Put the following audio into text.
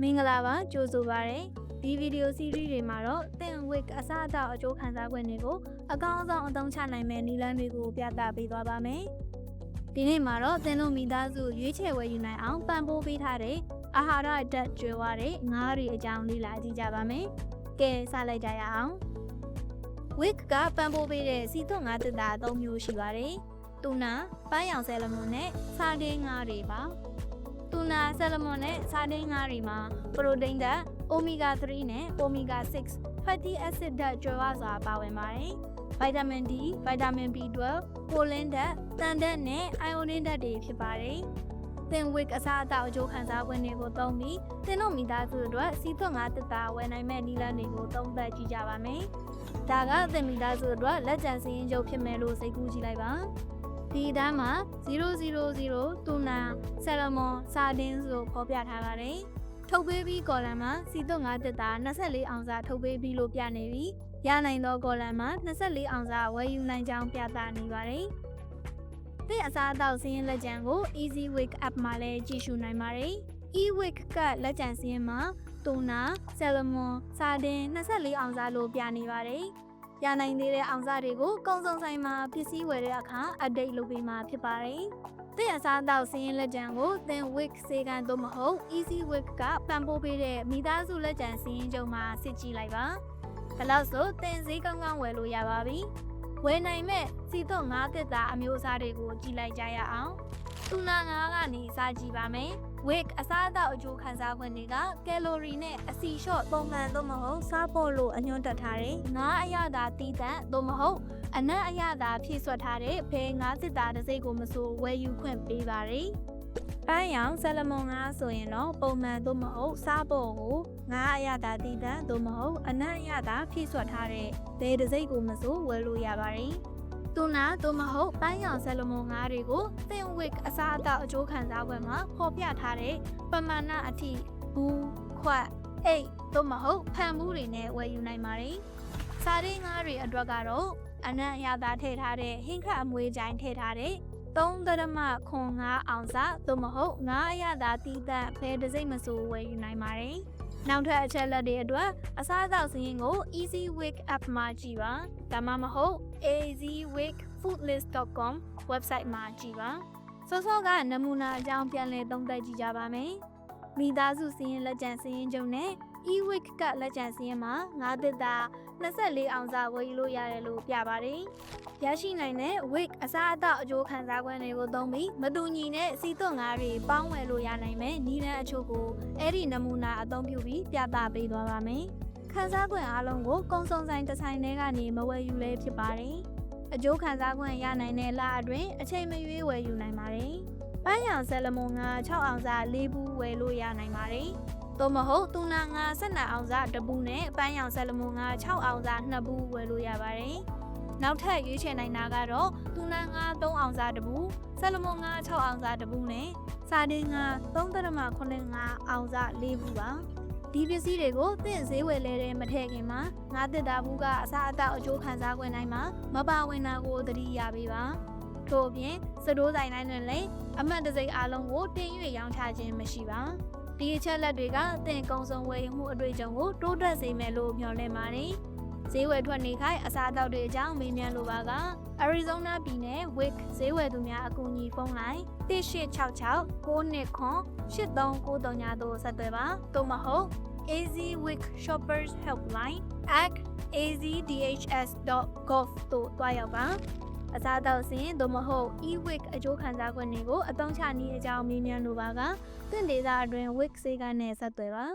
မင်္ဂလာပါကြိုဆိုပါရစေဒီဗီဒီယိုစီးရီးတွေမှာတော့သင် week အစားအသောက်အကျိုးခံစား권တွေကိုအကောင်းဆုံးအသုံးချနိုင်မယ့်နည်းလမ်းတွေကိုပြသပေးသွားပါမယ်ဒီနေ့မှာတော့သင်တို့မိသားစုရွေးချယ်ဝယ်ယူနိုင်အောင်ပံ့ပိုးပေးထားတဲ့အာဟာရဓာတ်ကျွေးဝါတဲ့ငါးတွေအကြောင်းလေ့လာကြည့်ကြပါမယ်ကဲစလိုက်ကြရအောင် week ကပံ့ပိုးပေးတဲ့စီသွတ်ငါးတစ်တာအသုံးမျိုးရှိပါတယ်တူနာပန်းရောင်ဆဲလမွန်နဲ့စာဒင်းငါးတွေပါ တူနာဆဲလမွန်နဲ့စာဒင်းငါးတွေမှာပရိုတိန်းဓာတ်အိုမီဂါ3နဲ့အိုမီဂါ6 fatty acid ဓာတ်ကြွယ်ဝစွာပါဝင်ပါတယ်ဗိုက်တာမင် D ဗိုက်တာမင် B12 ပိုလင်းဓာတ်တန်ဓာတ်နဲ့အိုင်အိုနင်းဓာတ်တွေဖြစ်ပါတယ်သင်ဝစ်အစားအသောက်အကျိုးခံစား권တွေကိုသုံးပြီးသင်တို့မိသားစုအတွက်စီးသွတ်ငါတက်တာဝယ်နိုင်မဲ့နည်းလမ်းတွေကိုသုံးသပ်ကြည့်ကြပါမယ်။ဒါကသင်မိသားစုအတွက်လက်ကျန်စည်းရင်းချုပ်ဖြစ်မယ်လို့စိတ်ကူးကြည့်လိုက်ပါ။ ဒီအတန်းမှာ000တူနာဆယ်လမွန်စာဒင်းဆိုဖော်ပြထားပါတယ်။ထုတ်ပေးပြီးကော်လမ်မှာစီသွတ်ငါတက်တာ24အောင်စာထုတ်ပေးပြီးလို့ပြနေပြီးရနိုင်သောကော်လမ်မှာ24အောင်စာဝယ်ယူနိုင်ကြောင်းပြသနေပါတယ်။သင်အစားအသောက်စည်းရင်းလက်ကျန်ကို Easy Week app မှာလည်းကြည့်ရှုနိုင်ပါတယ်။ e-week ကလက်ကျန်စည်းရင်းမှာတူနာဆယ်လမွန်စာဒင်24အောင်စားလို့ပြနေပါတယ်။ ရနိုင်သေးတဲ့အောင်စားတွေကိုကုံစုံဆိုင်မှာပစ္စည်းဝယ်တဲ့အခါ update လုပ်ပေးမှာဖြစ်ပါတယ်။သင်အစားအသောက်စည်းရင်းလက်ကျန်ကိုသင် week စေကန်သို့မဟုတ် easy week ကပံ့ပိုးပေးတဲ့မိသားစုလက်ကျန်စည်းရင်းကြုံမှာစစ်ကြည့်လိုက်ပါ။ဒါလို့ဆိုသင်ဈေးကောင်းကောင်းဝယ်လို့ရပါပြီ။ ဝယ်နိုင်မဲ့စီတော့ငါးသက်တာအမျိုးအစားတွေကိုကြည့်လိုက်ကြရအောင်။တူနာငါးကနေစားကြည့်ပါမယ်။ week အစားအသောက်အကျိုးခံစား권တွေကကယ်လိုရီနဲ့အစီလျှော့ပုံမှန်သို့မဟုတ်စားဖို့လို့အညွှန်းတက်ထားတယ်။ငါးအရသာတီးတန့်သို့မဟုတ်အနက်အရသာဖြည့်ဆွတ်ထားတဲ့ဘဲငါးစစ်သားတစ်စိတ်ကိုမဆိုဝယ်ယူခွင့်ပေးပါတယ်။ ပန်းရောင်ဆယ်လမွန်ငါးဆိုရင်တော့ပုံမှန်သို့မဟုတ်စားဖို့ကိုငါးအရသာတီးတန့်သို့မဟုတ်အနက်အရသာဖြည့်ဆွတ်ထားတဲ့ဘဲတစ်စိတ်ကိုမဆိုဝယ်လို့ရပါတယ်။တူနာသို့မဟုတ်ပန်းရောင်ဆယ်လမွန်ငါးတွေကိုသင်ဝစ်အစားအသောက်အကျိုးခံစား권မှာဖော်ပြထားတဲ့ပမာဏအထိဘူးခွက်အိတ်သို့မဟုတ်ဖန်မှုတွေနဲ့ဝယ်ယူနိုင်ပါတယ်။စားရင်းငါးတွေအတွက်ကတော့အနံ့အရသာထည့်ထားတဲ့ဟင်းခတ်အမွေးကြိုင်ထည့်ထားတဲ့ 3ဒရမခွန်9အောင်စသို့မဟုတ်9အရသာတီးသန့်ဖဲတစ်စိမ့်မဆိုဝယ်ယူနိုင်ပါတယ်။နောက်ထပ်အချက်လက်တွေအတွက်အစားအသောက်စည်းရင်းကို Easy Week app မှာကြည့်ပါဒါမှမဟုတ် azweekfoodlist.com website မှာကြည့်ပါစောစောကနမူနာအကြောင်းပြန်လည်သုံးသပ်ကြည့်ကြပါမယ်မိသားစုစည်းရင်းလက်ကျန်စည်းရင်းချုပ်နဲ့ e-week ကလက်ကျန်စည်းရင်းမှာ9သစ်သား24အောင်စာဝယ်ယူလို့ရတယ်လို့ပြပါတယ်ရရှိနိုင်တဲ့ week အစားအသောက်အကျိုးခံစား권တွေကိုသုံးပြီးမတူညီတဲ့စီသွတ်ငါးတွေပေါင်းဝယ်လို့ရနိုင်မယ်နီးလန်းအချို့ကိုအဲ့ဒီနမူနာအသုံးပြုပြီးပြသပေးသွားပါမယ်ခန်းစား권အားလုံးကိုကုံစုံဆိုင်တစ်ဆိုင်ထဲကနေမဝယ်ယူလဲဖြစ်ပါတယ်။အကျိုးခံစား권ရနိုင်တဲ့လအတွင်းအချိန်မရွေးဝယ်ယူနိုင်ပါတယ်။ပန်းရောင်ဆယ်လမွန်ငါ6အောင်စား၄ဘူးဝယ်လို့ရနိုင်ပါတယ်။ သို့မဟုတ်တူနာငါ12အောင်စား1ဘူးနဲ့ပန်းရောင်ဆယ်လမွန်ငါ6အောင်စား2ဘူးဝယ်လို့ရပါတယ်။နောက်ထပ်ရွေးချယ်နိုင်တာကတော့တူနာငါ3အောင်စား1ဘူးဆယ်လမွန်ငါ6အောင်စား1ဘူးနဲ့စာဒင်းငါ3.85အောင်စား4ဘူးပါ။ဒီပစ္စည်းတွေကိုသင့်ဈေးဝယ်လဲတဲ့မထည့်ခင်မှာငါးတစ်တာဘူးကအစားအသောက်အကျိုးခံစား권တိုင်းမှာမပါဝင်တာကိုသတိရပေးပါထို့အပြင်စတိုးဆိုင်တိုင်းတွင်လည်းအမှတ်တစိမ့်အားလုံးကိုတင်၍ရောင်းချခြင်းမရှိပါ ဒီအချက်လက်တွေကသင်ကုံစုံဝယ်မှုအတွေ့အကြုံကိုတိုးတက်စေမယ်လို့မျှော်လင့်ပါတယ်ဈေးဝယ်ထွက်နေခိုင်းအစားအသောက်တွေအကြောင်းမေးမြန်းလိုပါက Arizona ပြည်နယ် Wick ဈေးဝယ်သူများအကူအညီဖုန်းလိုင်း1866 929 8393တို့ဆက်သွယ်ပါသို့မဟုတ် AZ Wick Shoppers Helpline at azdhs.gov တို့တွားရောက်ပါ အစားအသောက်စင်သို့မဟုတ် e-wick အကျိုးခံစား권တွေကိုအသုံးချနည်းအကြောင်းမေးမြန်းလိုပါကသင်ဒေတာအတွင်း wick စေကနဲ့ဆက်သွယ်ပါ